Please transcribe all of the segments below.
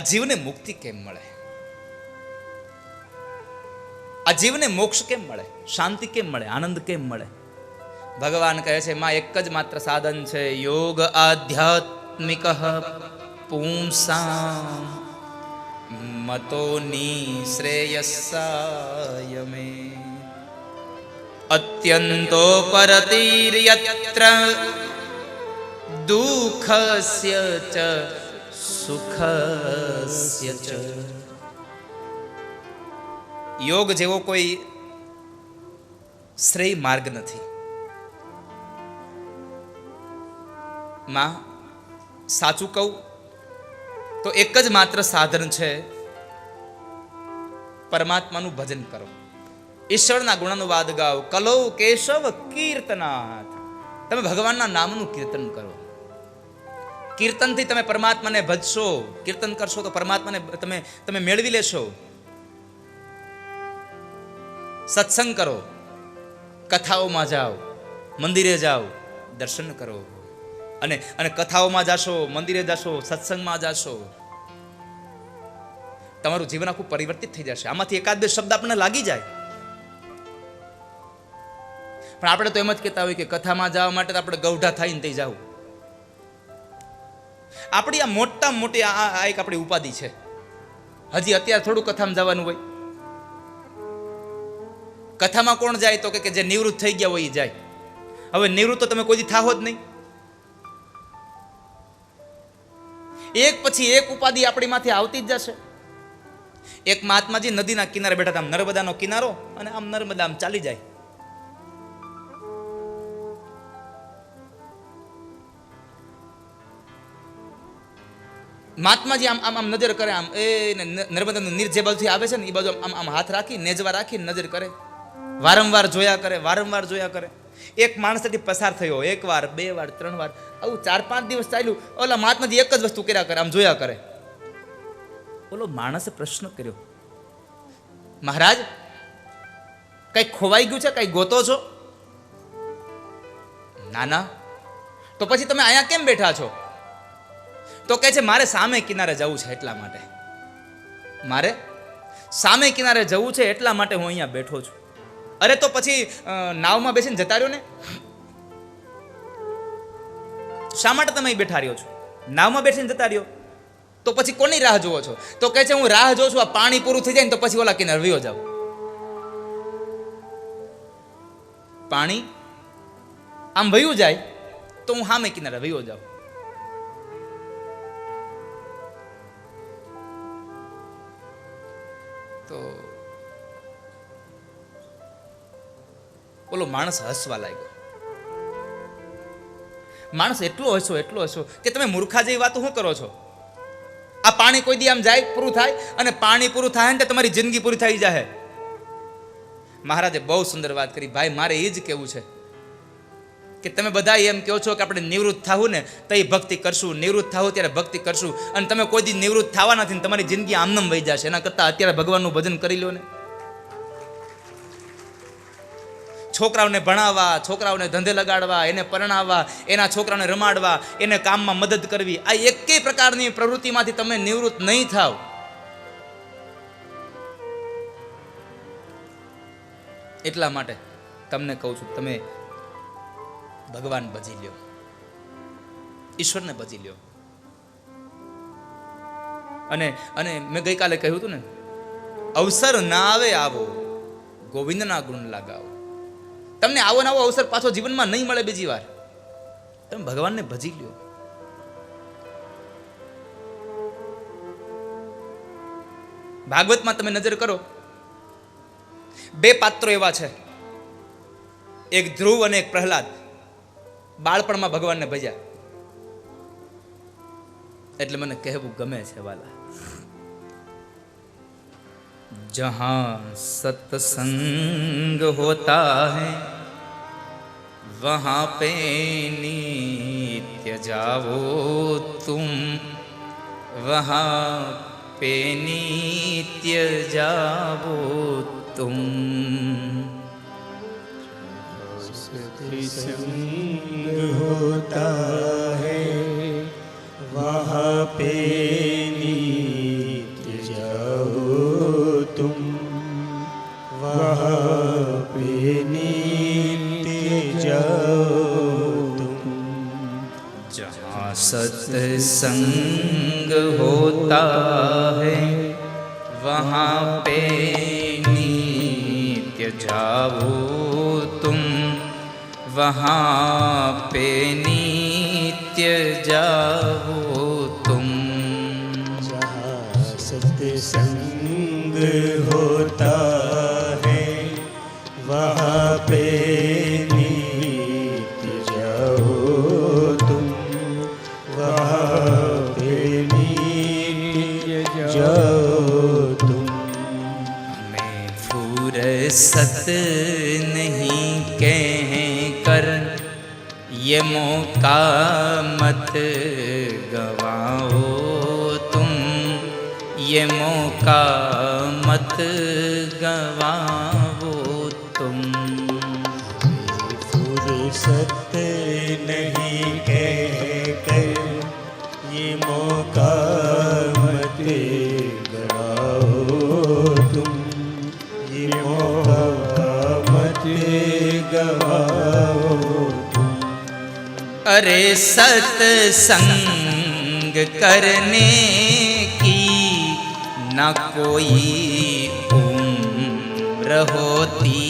આ જીવને મુક્તિ કેમ મળે? આ જીવને મોક્ષ કેમ મળે? શાંતિ કેમ મળે? આનંદ કેમ મળે? ભગવાન કહે છે, માં એક જ માત્ર સાધન છે, યોગ આધ્યાત્મિક પુંસામ મતોની શ્રેયસાય મે. અત્યંતો પરતિર્યત્ર દુઃખસ્ય ચ સુખસ્ય યોગ જેવો કોઈ શ્રેય માર્ગ નથી. માં, સાચું કહું તો એક જ માત્ર સાધન છે, પરમાત્માનું ભજન કરો. ઈશ્વરના ગુણાનુવાદ ગાઓ. કલો કેશવ કીર્તનાથ. તમે ભગવાનના નામનું કીર્તન કરો. કીર્તનથી તમે પરમાત્માને ભજશો, કીર્તન કરશો તો પરમાત્માને તમે તમે મેળવી લેશો. સત્સંગ કરો, કથાઓમાં જાઓ, મંદિરે જાઓ, દર્શન કરો. અને અને કથાઓમાં જાશો, મંદિરે જાશો, સત્સંગમાં જાશો. તમારું જીવન આખું પરિવર્તિત થઈ જશે. આમાંથી એકાદ બે શબ્દ આપણને લાગી જાય. પણ આપણે તો એમ જ કહેતા હોય કે કથામાં જવા માટે તો આપણે ગૌઢા થઈને તે જાવ આપણી આ મોટા મોટી આ એક આપણી ઉપાધિ છે. હજી અત્યારે થોડું કથામાં જવાનું હોય. કથામાં કોણ જાય તો કે જે નિવૃત્ત થઈ ગયા હોય એ જાય. હવે નિવૃત્ત તો તમે કોઈ થાહો જ નહીં. એક પછી એક ઉપાધિ આપણી માથે આવતી જ જશે. એક મહાત્માજી નદીના કિનારે બેઠા હતા નર્મદાનો કિનારો અને આમ નર્મદા આમ ચાલી જાય. મહાત્માજી આમ આમ આમ નજર કરે, આમ એ નર્મદાનું નીર જે બાજુથી આવે છે ને એ બાજુ આમ આમ હાથ રાખી, નેજવા રાખી નજર કરે. વારંવાર જોયા કરે, વારંવાર જોયા કરે. એક માણસથી પસાર થયો, એક વાર, બે વાર, ત્રણ વાર, આવું ચાર પાંચ દિવસ ચાલ્યું, ઓલા મહાત્માજી એક જ વસ્તુ કર્યા કરે, આમ જોયા કરે. ઓલો માણસે પ્રશ્ન કર્યો, મહારાજ, કઈ ખોવાઈ ગયું છે? કઈ ગોતો છો? ના ના. તો પછી તમે અહીંયા કેમ બેઠા છો? તો કહે છે, મારે સામે કિનારે જવું છે એટલા માટે. મારે? સામે કિનારે જવું છે એટલા માટે હું અહીંયા બેઠો છું. અરે, તો પછી નાવમાં બેસીને જતા રહ્યો ને? શા માટે તમે બેઠા રહ્યો છો? નાવમાં બેસીને જતા રહ્યો? તો પછી કોની રાહ જોવો છો? તો કહે છે, હું રાહ જોઉં છું, આ પાણી પૂરું થઈ જાય ને તો પછી ઓલા કિનારે વયો જાવ પાણી? આમ વયું જાય? તો હું સામે કિનારે વયો જાઉં. ઓલો માણસ હસવા લાગ્યો. માણસ એટલો હસો એટલો હસો કે તમે મૂર્ખા જેવી વાતો શું કરો છો? આ પાણી કોઈ દી આમ જાય, પૂરું થાય? અને પાણી પૂરું થાય ને તમારી જિંદગી પૂરી થઈ જાય મહારાજે બહુ સુંદર વાત કરી. ભાઈ, મારે એ જ કેવું છે કે તમે બધા એમ કહો છો કે આપણે નિવૃત્ત થવું ને, તો એ ભક્તિ કરશું. નિવૃત્ત થવું ત્યારે ભક્તિ કરશું. અને તમે કોઈ દી નિવૃત્ત થવા નથી તમારી જિંદગી આમનમ વહી જશે. એના કરતાં અત્યારે ભગવાનનું ભજન કરી લો ને. છોકરાઓને ભણાવવા, છોકરાઓને ધંધે લગાડવા, એને પરણાવવા, એના છોકરાઓને રમાડવા, એને કામમાં મદદ કરવી, આ એકેય પ્રકારની પ્રવૃત્તિમાંથી તમે નિવૃત્ત નહીં થાવ. એટલા માટે તમને કહું છું, તમે ભગવાન ભજી લ્યો. ઈશ્વરને ભજી લ્યો. અને અને મેં ગઈકાલે કહ્યું હતું ને, અવસર ના આવે આવો, ગોવિંદના ગુણ લગાવો. તમને આવો નવો અવસર પાછો જીવનમાં નહીં મળે બીજી વાર. તમે ભગવાનને ભજી લ્યો. ભાગવતમાં તમે નજર કરો. બે પાત્રો એવા છે. એક ધ્રુવ અને એક પ્રહલાદ. બાળપણમાં ભગવાનને ભજ્યા. એટલે મને કહેવું ગમે છે વાલા. जहाँ सत्संग होता है, वहाँ पे नित्य जाओ तुम। वहाँ पे नित्य जाओ तुम। संग होता है, वहाँ पे सत्संग होता है वहाँ पे नित्य जाओ तुम वहाँ पे नित्य जाओ तुम जहाँ सत्संग होता है ये मौका मत गवाओ तुम ये मौका मत गवाओ तुम फुर्सत नहीं कह अरे सत्संग करने की न कोई उम्र होती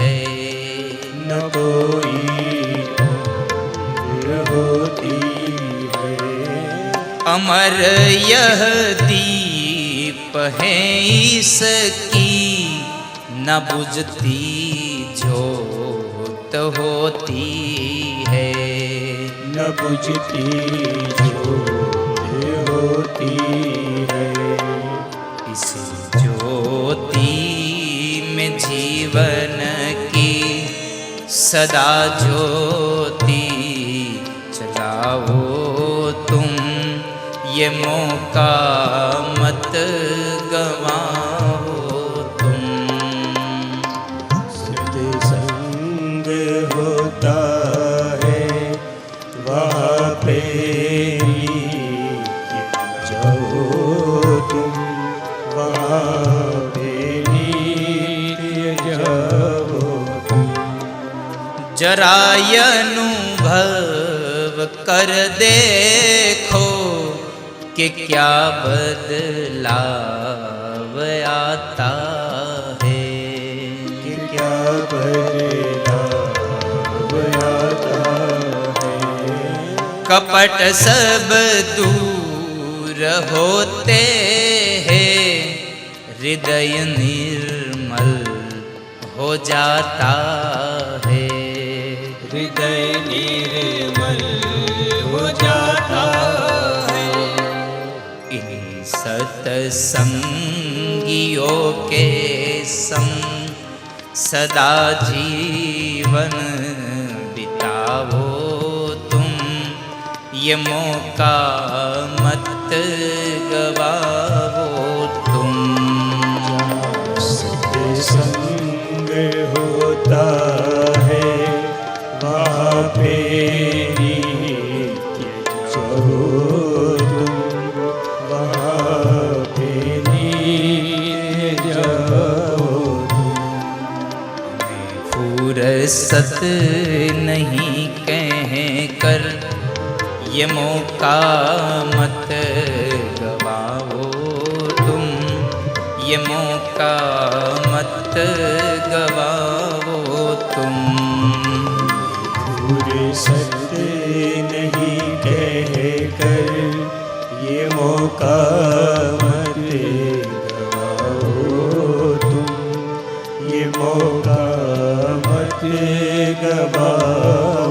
है। न कोई उम्र होती है। अमर यह दीप है इसकी न बुझती जोत होती है। न बुझती जोत होती है इस ज्योति में जीवन की सदा ज्योति चलाओ तुम ये मौका मत જરાયનુભવ કર દેખો કે ક્યા બદલાવ આતા હે કે ક્યા બદલાવ कपट सब दूर होते हैं हृदय निर्मल हो जाता है हृदय निर्मल हो जाता है इन सत्संगियों के संग सदा जीवन ये मौका मत गवाओ तुम सत्संग होता है ये मौका मत गवाओ तुम पूरे सत्य नहीं कह कर ये मौका मत गवाओ तुम ये मौका मत गवाओ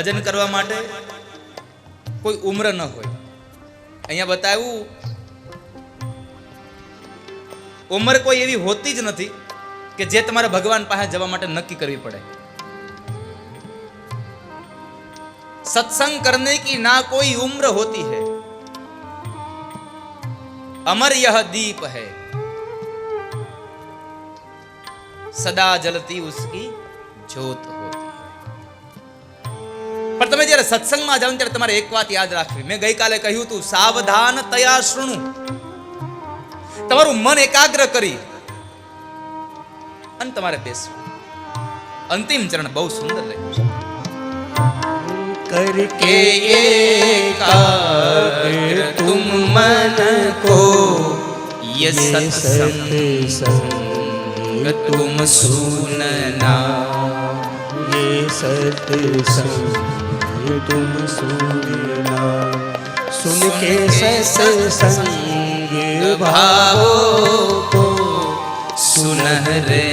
ભજન કરવા માટે કોઈ ઉમ્ર ન હોય. અહીંયા બતાવ્યું, ઉંમર કોઈ એવી હોતી જ નથી કે જે તમારે ભગવાન પાસે જવા માટે નક્કી કરવી પડે. સત્સંગ કરને કી ના કોઈ ઉમ્ર હોતી હૈ. અમર યહ દીપ હૈ. સદા જલતી ઉસકી જ્યોત. પણ તમે જ્યારે સત્સંગમાં જાઓ ને ત્યારે તમારે એક વાત યાદ રાખવી મેં ગઈકાલે કહ્યું હતું સાવધાન તયા શૃણુ તમારું મન એકાગ્ર કરી અને તમારે બેસવું અંતિમ ચરણ બહુ સુંદર રહ્યું છે करके एकाग्र तुम मन को ये ये सत्संग सत्संग तुम सुनना ये सत्संग तुम सुनना सुन के सत्संग भावो को सुनहरे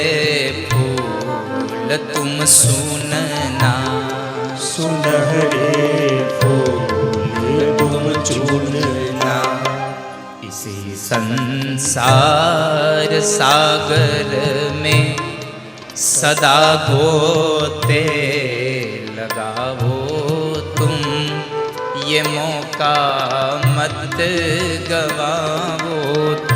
फूल तुम सुनना सुनहरे फूल तुम चुनना इसी संसार सागर में सदा गोते लगाओ तुम ये मौका मत गवाओ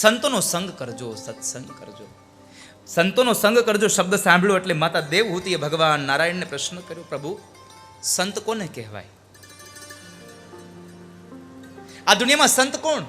સંતોનો સંગ કરજો, સત્સંગ કરજો. સંતોનો સંગ કરજો શબ્દ સાંભળ્યો એટલે માતા દેવહૂતિએ ભગવાન નારાયણને પ્રશ્ન કર્યો, પ્રભુ, સંત કોને કહેવાય? આ દુનિયામાં સંત કોણ?